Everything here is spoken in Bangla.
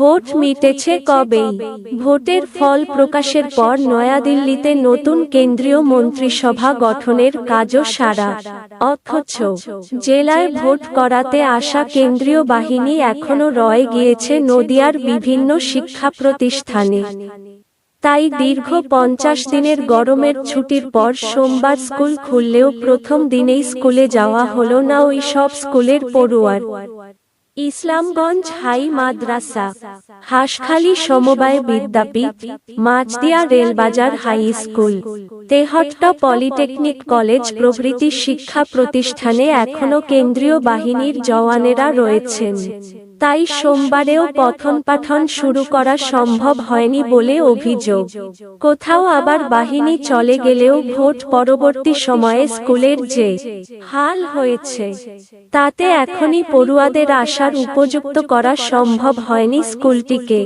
ভোট মিটেছে কবেই? ভোটের ফল প্রকাশের পর নয়াদিল্লিতে নতুন কেন্দ্রীয় মন্ত্রিসভা গঠনের কাজও সারা। অথচ জেলায় ভোট করাতে আসা কেন্দ্রীয় বাহিনী এখনও রয়ে গিয়েছে নদিয়ার বিভিন্ন শিক্ষা প্রতিষ্ঠানে। তাই দীর্ঘ পঞ্চাশ দিনের গরমের ছুটির পর সোমবার স্কুল খুললেও প্রথম দিনেই স্কুলে যাওয়া হলো না ওই সব স্কুলের পড়ুয়ার। ইসলামগঞ্জ হাই মাদ্রাসা, Haskhali Samabay Vidyapith Machhdia Railbazar high school, Tehatta polytechnic college প্রভৃতি শিক্ষা প্রতিষ্ঠানে এখনও কেন্দ্রীয় বাহিনীর জওয়ানেরা রয়েছেন। তাই সোমবারেও পঠন পাঠন শুরু করা সম্ভব হয়নি বলে অভিযোগ। কোথাও আবার বাহিনী চলে গেলেও ভোট পরবর্তী সময়ে স্কুলের যে হাল হয়েছে, তাতে এখনই পড়ুয়াদের আসার উপযুক্ত করা সম্ভব হয়নি স্কুলটিকে।